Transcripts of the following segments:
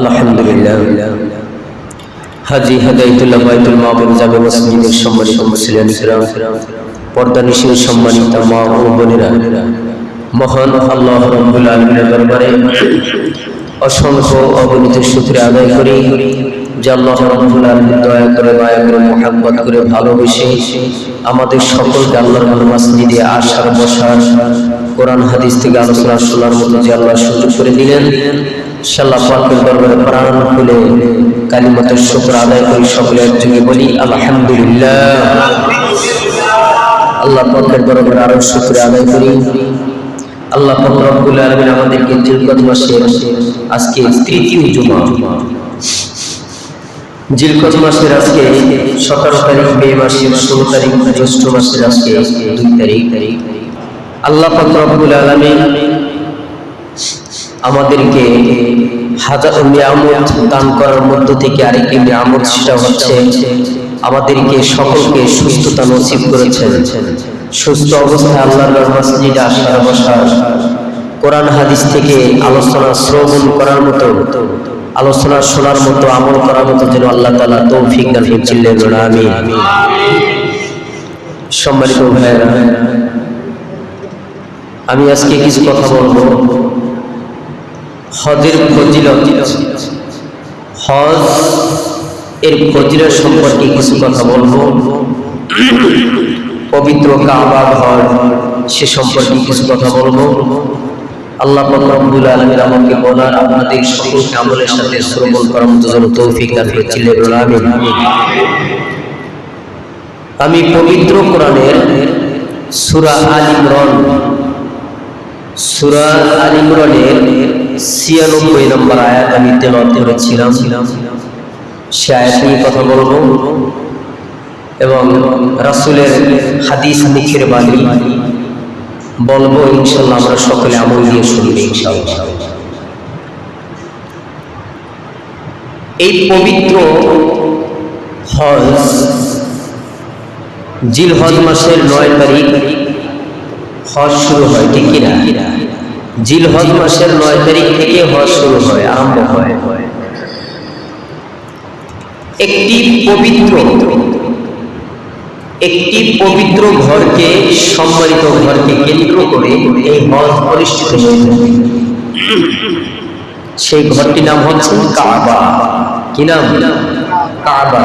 আলহামদুলিল্লাহ। হাজি বাইতুল মাহবুব মসজিদের সম্মানিত মুসলিম পর্দা সম্মানিত মা ও বোনেরা। মহান আল্লাহ রব্বুল দরবারে অসংখ্য অগণিত সূত্রে আদায় করি যে আল্লাহ রব্বুল দয়া করে মায়া করে করে ভালোবেসে আমাদের সকলকে আল্লাহর মসজিদে আসার বসার কোরআন হাদিস থেকে আলোচনা শোনার মতো যে আল্লাহ সুযোগ করে দিলেন। আদায় করি, সকলে আল্লাহ পাকের দরবারে আমাদেরকে জিলকত মাসের আজকে তৃতীয় জুমা। জিলকত মাসের আজকে সতেরো তারিখ, মে মাসের ষোলো তারিখ, জ্যৈষ্ঠ মাসের আজকে দুই তারিখ। আল্লাহ পাক রব্বুল আমাদেরকে হাজার নিয়ামত দান করার মধ্য থেকে আরেকটি নিয়ামত সেটা হচ্ছে। আমাদেরকে সকলকে সুস্থতা নসিব করেছেন। সুস্থ অবস্থায় আল্লাহর মসজিদে আসার বসার কোরআন হাদিস থেকে আলোচনা শ্রবণ করার মতো, আলোচনা শোনার মতো, আমল করার মতো যেন আল্লাহ তালা তৌফিক দান করছিলেন আমি সম্মানিত ভাইয়েরা, আমি আজকে কিছু কথা বলব। হজের ফজিলত। হজ এর ফজিলত সম্পর্কে কিছু কথা বলব। পবিত্র কাবা ঘর, সে সম্পর্কে কিছু কথা বলব। আল্লাহ রব্বুল আলমীর আমাকে বলার আপনাদের সকলকে আমলের সাথে শ্রবণ করার মতো যেন তৌফিক দান আমি পবিত্র কোরআনের সুরা আল ইমরান, সুরা আল ইমরানের ছিয়ানব্বই নম্বর আয়াত আমি তেলত করেছিলাম। সে আয়াত নিয়ে কথা বলব এবং রাসুলের হাদিস মুখের বাণী বলব ইনশাল্লাহ আমরা সকলে আমল দিয়ে শুনব ইনশাল্লাহ এই পবিত্র হজ জিল হজ মাসের নয় তারিখ হজ শুরু হয়, ঠিক কিনা? জিল হজ মাসের নয় তারিখ থেকে হজ শুরু হয়, আরম্ভ হয়। একটি পবিত্র একটি পবিত্র ঘরকে, সম্মানিত ঘরকে কেন্দ্র করে এই হজ থাকে সেই ঘরটির নাম হচ্ছে কাবা। কি নাম? কাবা।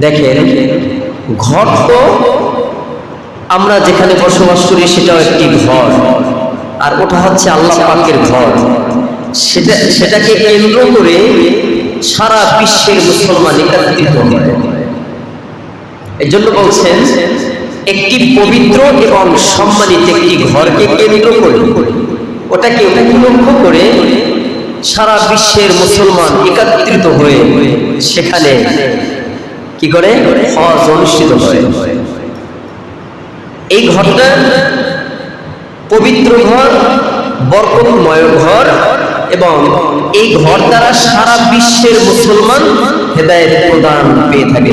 দেখেন, ঘর তো আমরা যেখানে বসবাস করি সেটাও একটি ঘর। আর ওটা হচ্ছে আল্লাহ পাকের ঘর। সেটা সেটাকে কেন্দ্র করে সারা বিশ্বের মুসলমান একত্রিত হয় এই জন্য বলছেন, একটি পবিত্র এবং সম্মানিত একটি ঘরকে কেন্দ্র করে, ওটাকে উপলক্ষ করে সারা বিশ্বের মুসলমান একত্রিত হয়ে সেখানে কি করে? হজ অনুষ্ঠিত হয়। এই ঘরটা পবিত্র ঘর, বরকতময় ঘর এবং এই ঘর দ্বারা সারা বিশ্বের মুসলমান হেদায়ত প্রদান পেয়ে থাকে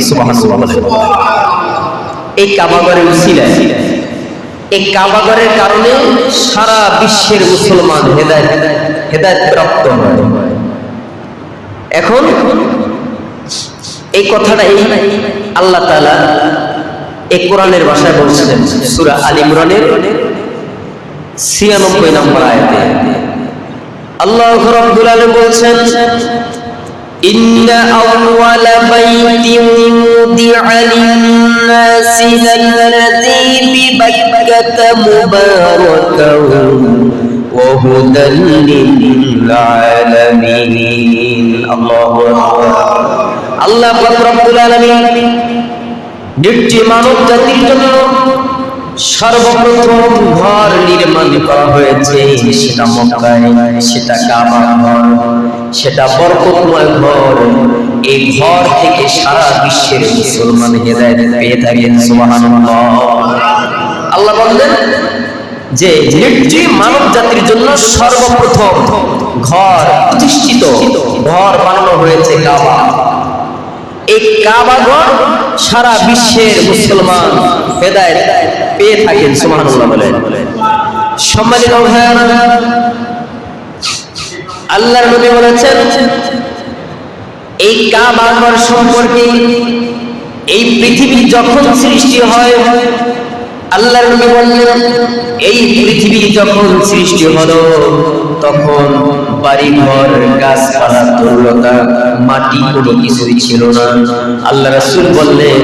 এই কাবাগরের উসিলায়, এই কাবাগরের কারণে সারা বিশ্বের মুসলমান হেদায়ত হেদায়ত প্রাপ্ত হয়। এখন এই কথাটা এই আল্লাহ তালা এই কোরআনের ভাষায় বলছিলেন সুরা আল ছিয়ানব্বই নম্বর আয়াতে আল্লাহ রব্বুল আলামিন বলছেন إن أول بيت وضع للناس الذي ببكة مباركا وهدى للعالمين الله أكبر الله رب العالمين নিশ্চয় মানব জাতির জন্য সর্বপ্রথম ঘর নির্মাণ করা হয়েছে সেটা মক্কায়, সেটা কাবা ঘর, সেটা বরকতময় ঘর। এই ঘর থেকে সারা বিশ্বের মুসলমান হেদায়ত পেয়ে থাকেন আল্লাহ বললেন যে নিশ্চয়ই মানব জাতির জন্য সর্বপ্রথম ঘর প্রতিষ্ঠিত, ঘর বানানো হয়েছে কাবা। এই কাবা ঘর সারা বিশ্বের মুসলমান হেদায়ত পেয়ে থাকেন, সুবহানাল্লাহ বলেন। সম্মানিত আল্লাহর নবী বলেছেন, এই কাবা ঘর সম্পর্কে এই পৃথিবী যখন সৃষ্টি হয়, আল্লাহর নবী বললেন, এই পৃথিবী যখন সৃষ্টি হলো, তখন বাড়ি, ঘর, গাছপালা তরুলতা মাটি কোনো কিছুই ছিল না। আল্লাহ রাসূল বললেন,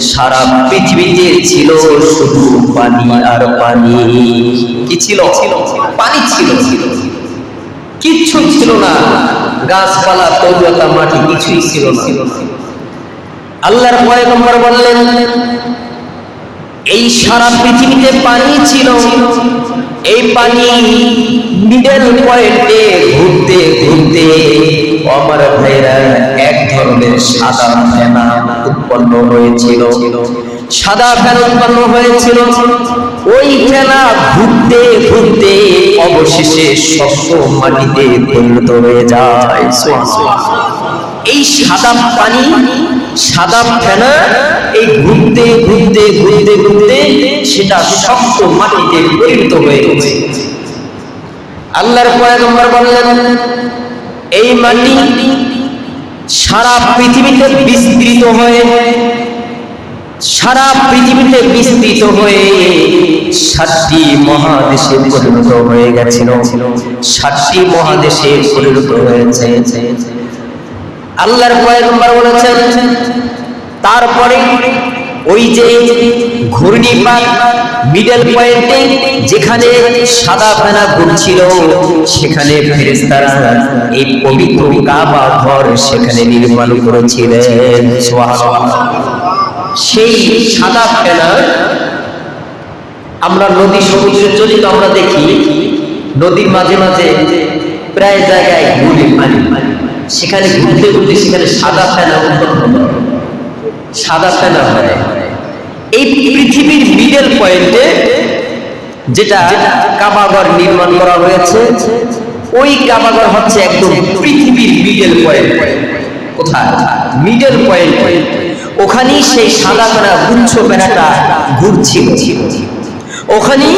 সারা পৃথিবীতে ছিল শুধু পানি আর পানি। কি ছিল? পানি ছিল। কিচ্ছু ছিল না। গাছপালা তরুলতা মাটি কিছুই ছিল না। আল্লাহর পয়গম্বর বললেন এই সারা পৃথিবীতে পানি ছিল। এই পানি মিডল পয়েন্টে ঘুরতে ঘুরতে আমার ভাইরা এক ধরনের সাদা ফেনা উৎপন্ন হয়েছিল। সাদা ফেনা উৎপন্ন হয়েছিল। ওই ফেনা ঘুরতে ঘুরতে অবশেষে শক্ত মাটিতে পরিণত হয়ে যায়। এই সাদা পানি সাদা ফেনা, এই ঘুরতে ঘুরতে ঘুরতে ঘুরতে সেটা শক্ত মাটিতে পরিণত হয়ে গেছে। আল্লাহর পয়গম্বর বললেন, এই মাটি সারা পৃথিবীতে বিস্তৃত হয়ে, সারা পৃথিবীতে বিস্তৃত হয়ে সাতটি মহাদেশে পরিণত হয়ে গেছিল। সাতটি মহাদেশে পরিণত হয়েছে। আল্লাহর পয়গম্বর বলেছেন, তারপরে ওই যে ঘূর্ণিপাক মিডল পয়েন্টে যেখানে সাদা ফেনা ঘুরছিল, সেখানে ফেরেস্তারা এই পবিত্র কাবা ঘর সেখানে নির্মাণ করেছিলেন। সেই সাদা ফেনা আমরা নদী সমুদ্রে চলি তো আমরা দেখি, নদীর মাঝে মাঝে প্রায় জায়গায় ঘুরে পানি সেখানে ঘুরতে ঘুরতে সেখানে সাদা ফেনা উৎপন্ন। সাদা ফেনা হয়। এই পৃথিবীর মিডল পয়েন্টে যেটা কাবাগর নির্মাণ করা হয়েছে, ওই কাবাগর হচ্ছে একদম পৃথিবীর মিডল পয়েন্ট কোথায়? মিডল পয়েন্ট ওখানেই সেই সাদা ফেনা গুচ্ছ ফেনাটা ঘুরছিল। ওখানেই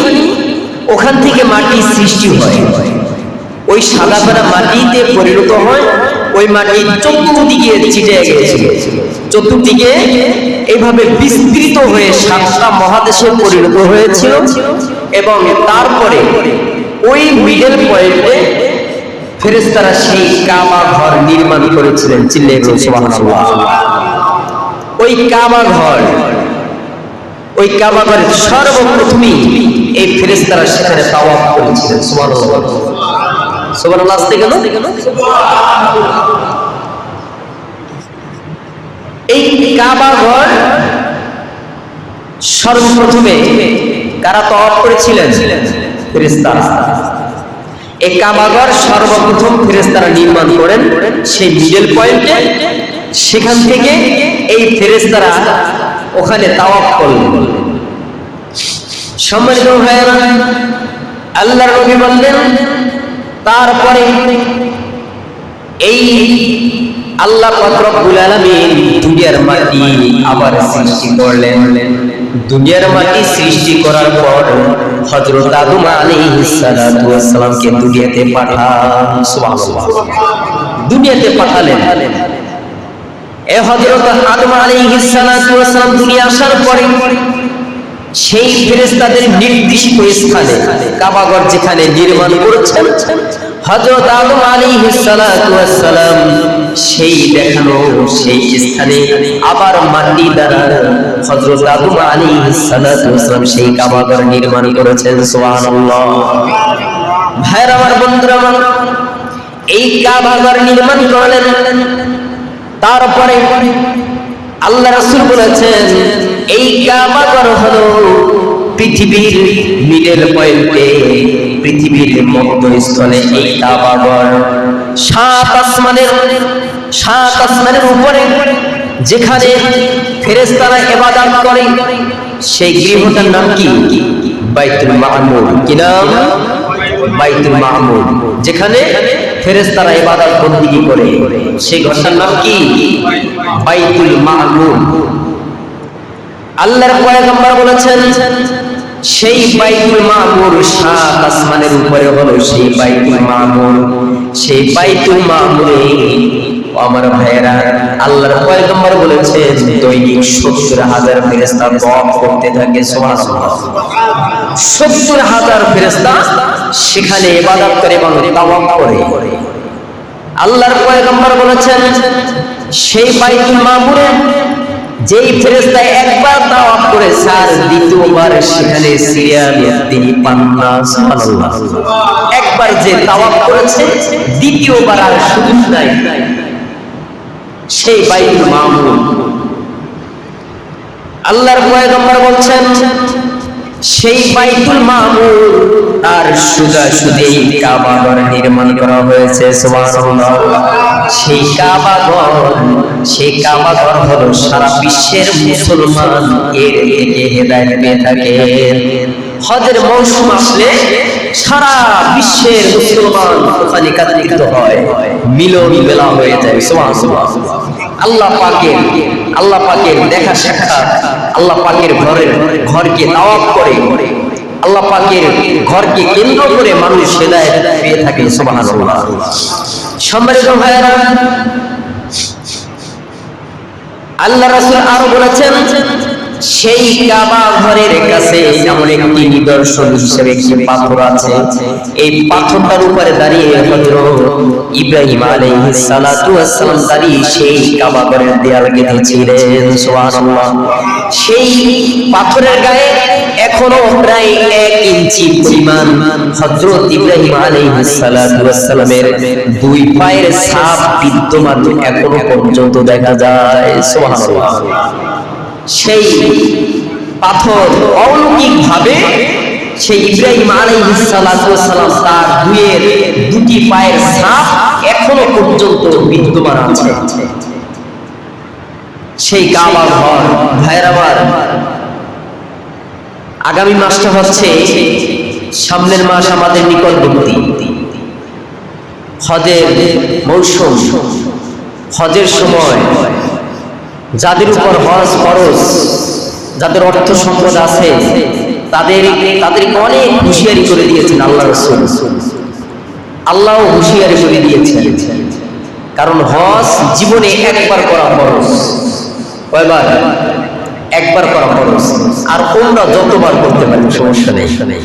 ওখান থেকে মাটি সৃষ্টি হয়। ওই সাদা ফেনা মাটিতে পরিণত হয়, ওই মাটি চতুর্দিকে ছিটে গেছিল চতুর্দিকে এইভাবে বিস্তৃত হয়ে সাতটা মহাদেশে পরিণত হয়েছিল এবং তারপরে ওই মিডল পয়েন্টে ফেরেস্তারা সেই কাবা ঘর নির্মাণ করেছিলেন চিল্লে ওই কাবা ঘর, ওই কাবা ঘরের সর্বপ্রথমেই এই ফেরেস্তারা সেখানে তাওয়াফ করেছিলেন, সুবহানাল্লাহ। ঘর সর্বপ্রথমে কারা করেছিলেন? এই সর্বপ্রথম নির্মাণ করেন সেই পয়েন্টে সেখান থেকে এই ফেরেশতারা ওখানে তাওয়াফ করলেন। সম্মানিত ভাইয়েরা, আল্লাহর নবী বললেন তারপরে এই আল্লাহ রব্বুল আলামিন দুনিয়ার মাটি আবার সৃষ্টি করলেন। দুনিয়ার মাটি সৃষ্টি করার পর হযরত আদম আলাইহিস সালাতু ওয়াস সালামকে দুনিয়াতে পাঠান। সুবহানাল্লাহ। দুনিয়াতে পাঠালেন। এ হযরত আদম আলাইহিস সালাতু দুনিয়া আসার পরে সেই ফেরেশতাদের নির্দিষ্ট স্থানে, কাবাগর যেখানে নির্মাণ করেছেন, হযরত আদম ওয়াস সালাম সেই দেখানো, সেই স্থানে আবার মাটি দ্বারা হযরত আদম ওয়াস সালাম সেই কাবাগর নির্মাণ করেছেন, সুবহানাল্লাহ। ভাইরা আমার, বন্ধুরা আমার, এই কাবাগর নির্মাণ করলেন, তারপরে আল্লাহ রাসূল বলেছেন, এই কাবাগর হলো পৃথিবীর মিডল পয়েন্টে, পৃথিবীর মধ্যস্থলে এই কাবাগর সাত আসমানের সাত আসমানের উপরে যেখানে ফেরেশতারা ইবাদত করে, সেই গৃহটার নাম কি? বাইতুল মামুর কি নাম? বাইতুল মামুর যেখানে ফেরেশতারা ইবাদত বন্দেগী করে। সেই ঘরটার নাম কি? বাইতুল মামুর আল্লাহর পয়গম্বর বলেছেন, সেই বাইতুল মামুর সাত আসমানের উপরে হলো সেই বাইতুল মামুর সেই বাইতুল মামুরে আমার ভাইয়েরা, আল্লাহর পয়গম্বর বলেছেন, দৈনিক সত্তর হাজার ফেরেস্তা দপ করতে থাকে, সুবহানাল্লাহ। সত্তর হাজার ফেরেস্তা সেখানে ইবাদত করে এবং তাওয়াফ করে। আল্লাহর পয়গম্বর বলেছেন, সেই বাইতুল মামুরে যেই ফেরেশতা একবার তাওয়াফ করে আর দ্বিতীয়বার সেখানে সিরিয়াল তিনি পান না, সুবহানাল্লাহ। একবার যে তাওয়াফ করেছে, দ্বিতীয়বার আর সুযোগ নাই। সেই বাইতুল মামুর। আল্লাহর পয়গম্বর বলছেন সেই বাইতুল মামুর তার সুদা সুদে কাবা ঘর নির্মাণ করা হয়েছে, সুবহানাল্লাহ। সেই কাবা ঘর, সেই কাবা ঘর হলো সারা বিশ্বের মুসলমান এর থেকে হেদায়েত পেয়ে থাকে। হজের মৌসুম আসলে সারা বিশ্বের মুসলমান ওখানে একত্রিত হয়, মিলন মেলা হয়ে যায়, সুবহানাল্লাহ। আল্লাহ পাকের আল্লাহ পাকের দেখা সাক্ষাৎ, আল্লাহ পাকের ঘরের ঘরকে তাওয়াফ করে, আল্লাহ পাকের ঘরকে কেন্দ্র করে মানুষ সেদায় পেয়ে থাকে সম্মানিত ভাইয়েরা, আল্লাহ রাসূল আরও বলেছেন সেই কাবা ঘরের কাছে এমন একটি নিদর্শন হিসেবে একটি পাথর আছে। এই পাথরটার উপরে দাঁড়িয়ে হযরত ইব্রাহিম আলাইহিস সালাতু ওয়াস সালাম দাঁড়িয়ে সেই কাবা ঘরের দেয়াল গেঁথেছিলেন, সুবহানাল্লাহ। সেই পাথরের গায়ে এখনও প্রায় এক ইঞ্চি পরিমাণ হযরত ইব্রাহিম আলাইহিস সালাতু ওয়াস সালামের দুই পায়ের ছাপ বিদ্যমান এখনও পর্যন্ত দেখা যায়, সুবহানাল্লাহ। সেই পাথর অলৌকিক ভাবে সেই ইব্রাহিম আলাইহিস সালাতু ওয়াস সালাম তার দুয়ের দুটি পায়ের ছাপ এখনও পর্যন্ত বিদ্যমান আছে। সেই কাবা ঘর, ভাইয়ের আমার আগামী মাসটা হচ্ছে সামনের মাস আমাদের নিকটবর্তী। হজের মৌসুম, হজের সময় যাদের উপর হজ খরচ যাদের অর্থ সম্পদ আছে, তাদের তাদেরকে অনেক হুঁশিয়ারি করে দিয়েছেন আল্লাহ আল্লাহ হুঁশিয়ারি করে দিয়েছেন। কারণ হজ জীবনে একবার করা খরচ কয়বার? একবার করা খরচ আর তোমরা যতবার করতে পারেন, সমস্যা নেই।